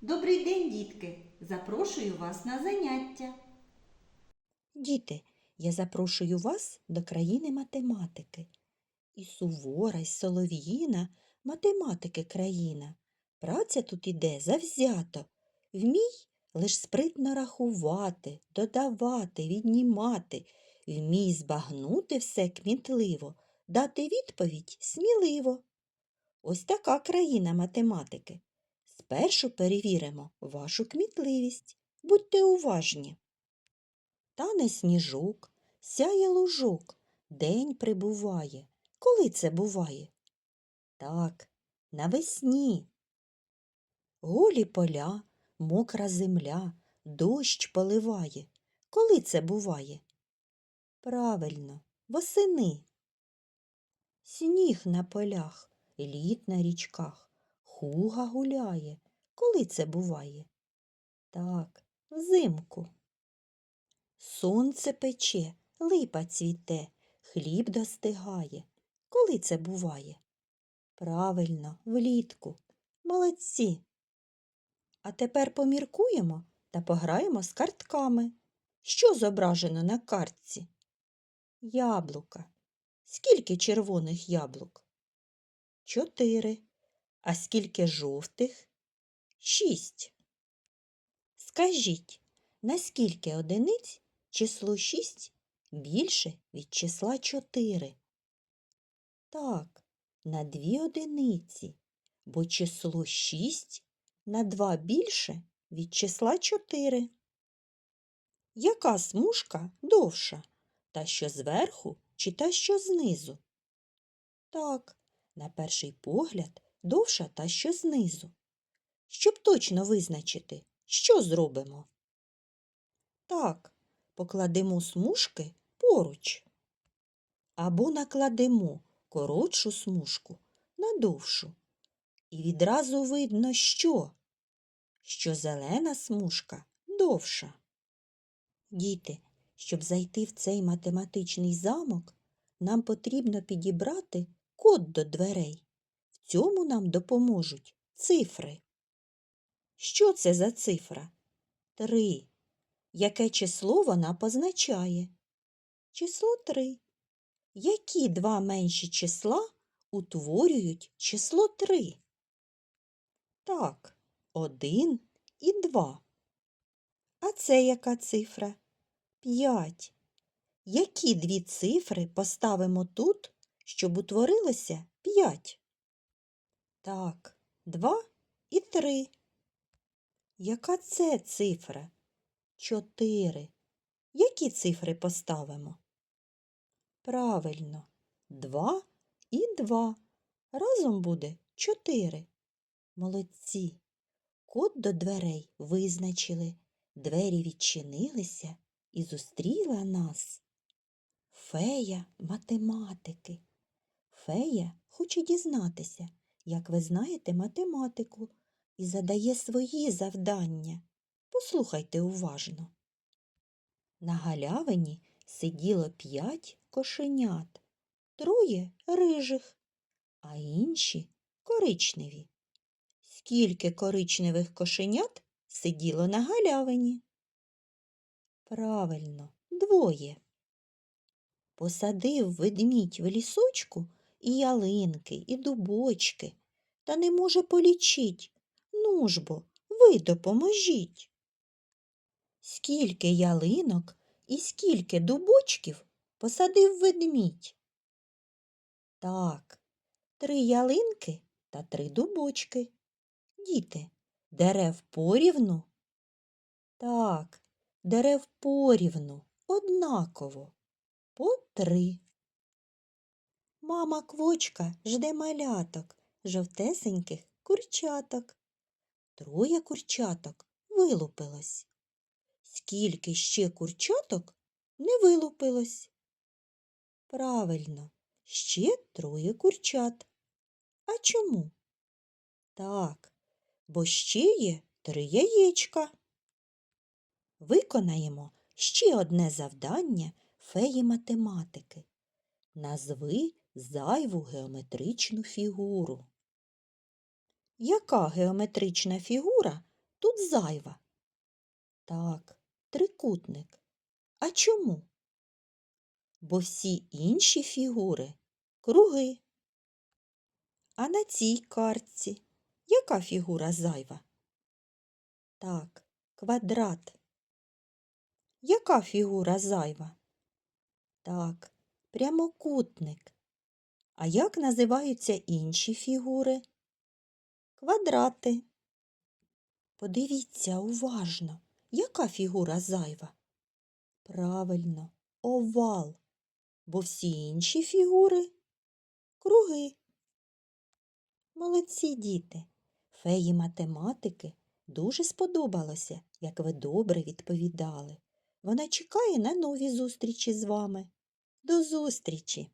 Добрий день, дітки! Запрошую вас на заняття. Діти, я запрошую вас до країни математики. І сувора, й солов'їна, математики країна. Праця тут іде завзято. Вмій лиш спритно рахувати, додавати, віднімати. Вмій збагнути все кмітливо, дати відповідь сміливо. Ось така країна математики. Спершу перевіримо вашу кмітливість. Будьте уважні. Тане сніжок, сяє лужок, день прибуває. Коли це буває? Так, навесні. Голі поля, мокра земля, дощ поливає. Коли це буває? Правильно, восени. Сніг на полях, лід на річках, хуга гуляє. Коли це буває? Так, взимку. Сонце пече, липа цвіте, хліб достигає. Коли це буває? Правильно, влітку. Молодці. А тепер поміркуємо та пограємо з картками. Що зображено на картці? Яблука. Скільки червоних яблук? Чотири. А скільки жовтих? Шість. Скажіть, наскільки одиниць число 6 більше від числа 4? Так, на дві одиниці, бо число 6 на 2 більше від числа 4. Яка смужка довша? Та, що зверху чи та, що знизу? Так, на перший погляд довша та, що знизу. Щоб точно визначити, що зробимо? Так, покладемо смужки поруч. Або накладемо коротшу смужку на довшу. І відразу видно, що? Що зелена смужка довша. Діти, щоб зайти в цей математичний замок, нам потрібно підібрати код до дверей. Цьому нам допоможуть цифри. Що це за цифра? Три. Яке число вона позначає? Число 3. Які два менші числа утворюють число 3? Так, 1 і 2. А це яка цифра? 5. Які дві цифри поставимо тут, щоб утворилося 5? Так, 2 і 3. Яка це цифра? Чотири. Які цифри поставимо? Правильно, два і два. Разом буде чотири. Молодці. Код до дверей визначили. Двері відчинилися і зустріла нас. Фея математики. Фея хоче дізнатися, як ви знаєте математику, і задає свої завдання. Послухайте уважно. На галявині сиділо п'ять кошенят, троє рижих, а інші коричневі. Скільки коричневих кошенят сиділо на галявині? Правильно, двоє. Посадив ведмідь в лісочку і ялинки, і дубочки, та не може полічить. Ну ж бо, ви допоможіть. Скільки ялинок і скільки дубочків посадив ведмідь? Так, три ялинки та три дубочки. Діти, дерев порівну? Так, дерев порівну, однаково, по три. Мама квочка жде маляток, жовтесеньких курчаток. Троє курчаток вилупилось. Скільки ще курчаток не вилупилось? Правильно, ще троє курчат. А чому? Так, бо ще є три яєчка. Виконаємо ще одне завдання феї математики. Назви зайву геометричну фігуру. Яка геометрична фігура тут зайва? Так, трикутник. А чому? Бо всі інші фігури круги. А на цій картці яка фігура зайва? Так, квадрат. Яка фігура зайва? Так, прямокутник. А як називаються інші фігури? Квадрати. Подивіться уважно, яка фігура зайва? Правильно, овал, бо всі інші фігури круги. Молодці діти, феї математики дуже сподобалося, як ви добре відповідали. Вона чекає на нові зустрічі з вами. До зустрічі!